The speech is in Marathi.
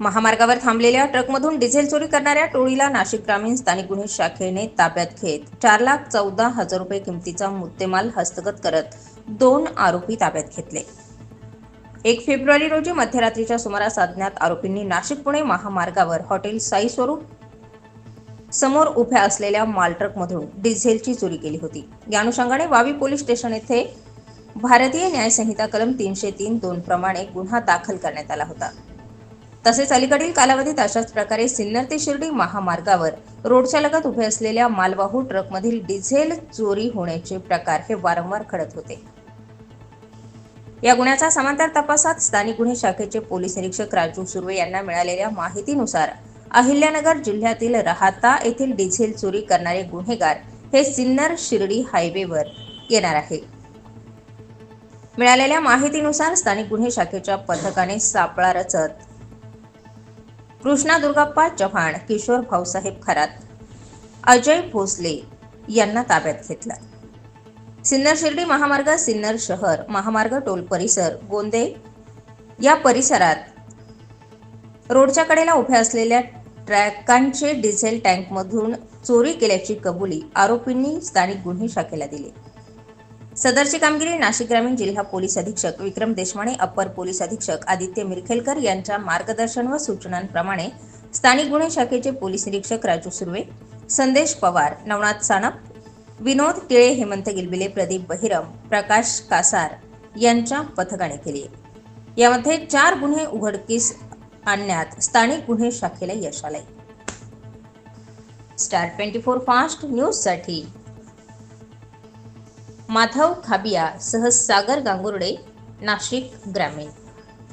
महामार्गावर थांबलेल्या ट्रकमधून डिझेल चोरी करणाऱ्या टोळीला नाशिक ग्रामीण स्थानिक गुन्हे शाखेने ताब्यात घेत. चार लाख चौदा हजार रुपये किमतीचा मुद्देमाल हस्तगत करत दोन आरोपी ताब्यात घेतले. एक फेब्रुवारी रोजी मध्यरात्रीच्या सुमारास अज्ञात आरोपींनी नाशिक पुणे महामार्गावर हॉटेल साई स्वरूप समोर उभ्या असलेल्या मालट्रकमधून डिझेलची चोरी केली होती. या अनुषंगाने वावी पोलीस स्टेशन येथे भारतीय न्यायसंहिता कलम तीनशे तीन दोन प्रमाणे गुन्हा दाखल करण्यात आला होता. तसेच अलीकडील कालावधीत अशाच प्रकारे सिन्नर ते शिर्डी महामार्गावर रोडच्या लगत उभे असलेल्या मालवाहू ट्रकमधील डिझेल चोरी होण्याचे प्रकार हे वारंवार घडत होते. या गुन्ह्याचा समांतर तपासात स्थानिक गुन्हे शाखेचे पोलीस निरीक्षक राजू सुर्वे यांना मिळालेल्या माहितीनुसार अहिल्यानगर जिल्ह्यातील राहता येथील डिझेल चोरी करणारे गुन्हेगार हे सिन्नर शिर्डी हायवेवर येणार आहे. मिळालेल्या माहितीनुसार स्थानिक गुन्हे शाखेच्या पथकाने सापळा रचत कृष्णा दुर्गाप्पा चव्हाण किशोर भाऊसाहेब खरात अजय भोसले यांना ताब्यात घेतला. सिन्नर शिर्डी महामार्ग सिन्नर शहर महामार्ग टोल परिसर गोंदे या परिसरात रोडच्या कडेला उभ्या असलेल्या ट्रॅकांचे डिझेल टँकमधून चोरी केल्याची कबुली आरोपींनी स्थानिक गुन्हे शाखेला दिली. सदरची कामगिरी नाशिक ग्रामीण जिल्हा पोलीस अधीक्षक विक्रम देशमाने अप्पर पोलीस अधीक्षक आदित्य मिरखेलकर यांच्या मार्गदर्शन व सूचनांप्रमाणे स्थानिक गुन्हे शाखेचे पोलीस निरीक्षक राजू सुर्वे संदेश पवार नवनाथ सानप विनोद टिळे हेमंत गिलबिले प्रदीप बहिरम प्रकाश कासार यांच्या पथकाने केली यामध्ये चार गुन्हे उघडकीस आणण्यात स्थानिक गुन्हे शाखेला यश आले स्टार ट्वेंटी फोर फास्ट न्यूजसाठी माधव खाबिया सह सागर गांगुर्डे नाशिक ग्रामीण.